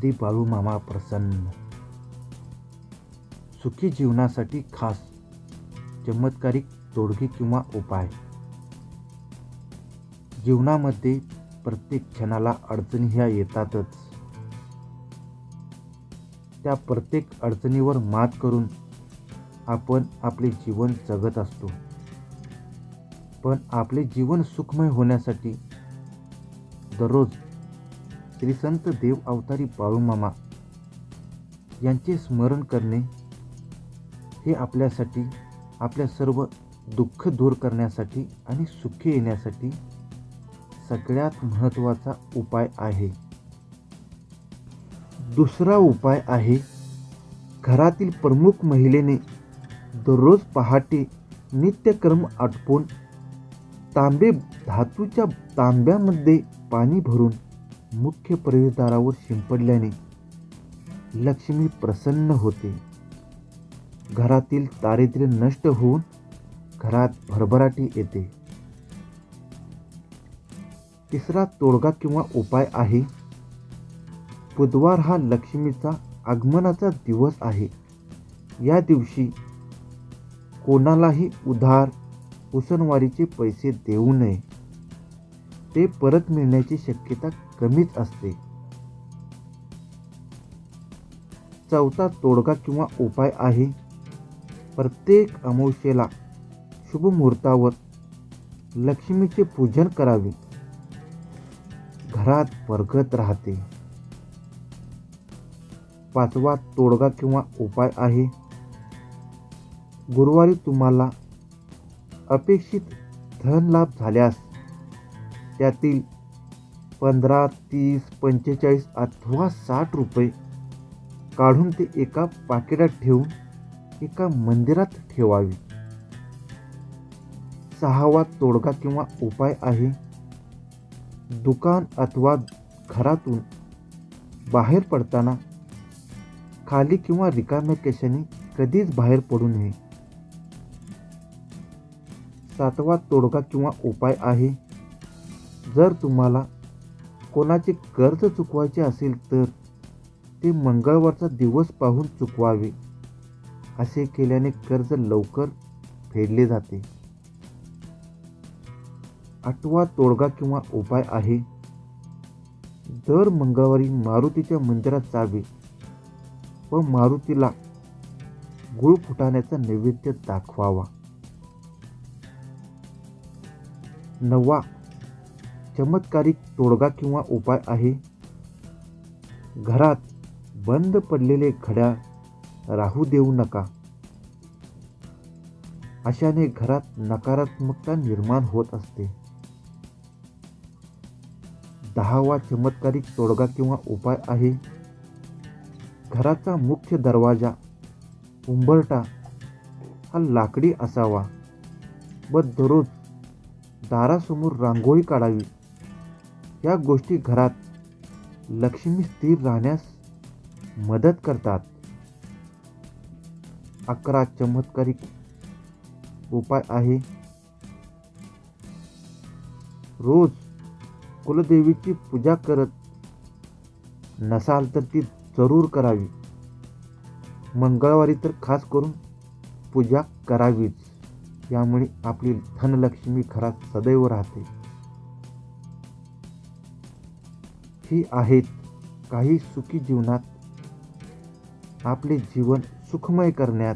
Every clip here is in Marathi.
श्री बाळूमामा प्रसन्न. सुखी जीवनासाठी खास चमत्कारिक तोडगी किंवा उपाय. जीवनामध्ये प्रत्येक क्षणाला अडचणी ह्या येतातच. त्या प्रत्येक अडचणीवर मात करून आपण आपले जीवन जगत असतो. पण आपले जीवन सुखमय होण्यासाठी दररोज श्री संत देव अवतारी बाळूमामा यांचे स्मरण करणे हे आपल्यासाठी आपल्या सर्व दुःख दूर करण्यासाठी आणि सुखी येण्यासाठी सगळ्यात महत्त्वाचा उपाय आहे. दुसरा उपाय आहे घरातील प्रमुख महिलेने दररोज पहाटे नित्यक्रम आटपून तांबे धातूच्या तांब्यामध्ये पाणी भरून मुख्य प्रवेशद्वारावर शिंपडल्याने लक्ष्मी प्रसन्न होते. घरातील दारिद्र्य नष्ट होऊन घरात भरभराटी येते. तिसरा तोडगा किंवा उपाय आहे बुधवार हा लक्ष्मीचा आगमनाचा दिवस आहे. या दिवशी कोणालाही उधार उसनवारीचे पैसे देऊ नये. ते परत मिळण्याची शक्यता कमीच असते. चौथा तोडगा किंवा उपाय आहे. प्रत्येक अमावस्येला शुभ मुहूर्तावर लक्ष्मीचे पूजन करावे. घरात परगत राहते. पाचवा तोडगा किंवा उपाय आहे. गुरुवारी तुम्हाला अपेक्षित धन लाभ झाल्यास त्यातील पंधरा तीस पंचेचाळीस अथवा साठ रुपये काढून ते एका पाकिटात ठेवून एका मंदिरात ठेवावे. सहावा तोडगा किंवा उपाय आहे दुकान अथवा घरातून बाहेर पडताना खाली किंवा रिकाम्या केशाने कधीच बाहेर पडू नये. सातवा तोडगा किंवा उपाय आहे जर तुम्हाला कोणाचे कर्ज चुकवायचे असेल तर ते मंगळवारचा दिवस पाहून चुकवावे. असे केल्याने कर्ज लवकर फेडले जाते. आठवा तोडगा किंवा उपाय आहे. दर मंगळवारी मारुतीच्या मंदिरात जावे व मारुतीला गुळ फुटाण्याचा नैवेद्य दाखवावा. नववा चमत्कारिक तोडगा किंवा उपाय आहे. घरात बंद पडलेले घड्याळ राहू देऊ नका. अशाने घरात नकारात्मकता निर्माण होत असते. दहावा चमत्कारिक तोडगा किंवा उपाय आहे. घराचा मुख्य दरवाजा उंबरटा हा लाकडी असावा. व दररोज दारासमोर रांगोळी काढावी. या गोष्टी घरात लक्ष्मी स्थिर राहण्यास मदत करतात. अकरा चमत्कारिक उपाय आहे. रोज कुलदेवीची पूजा करत नसाल तर ती जरूर करावी. मंगळवारी तर खास करून पूजा करावीच. यामुळे आपली धनलक्ष्मी घरात सदैव राहते. ही आहेत. काही सुखी जीवनात आपले जीवन सुखमय करण्यात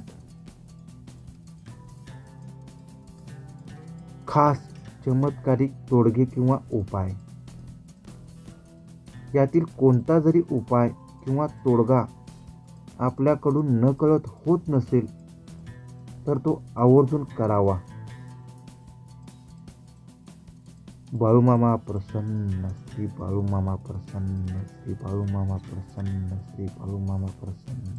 खास चमत्कारिक तोडगे किंवा उपाय. यातील कोणता जरी उपाय किंवा तोडगा आपल्याकडून नकळत होत नसेल तर तो आवर्जून करावा. बाळूमामा प्रसन्न श्री बाळूमामा प्रसन्न श्री बाळूमामा प्रसन्न श्री बाळूमामा प्रसन्न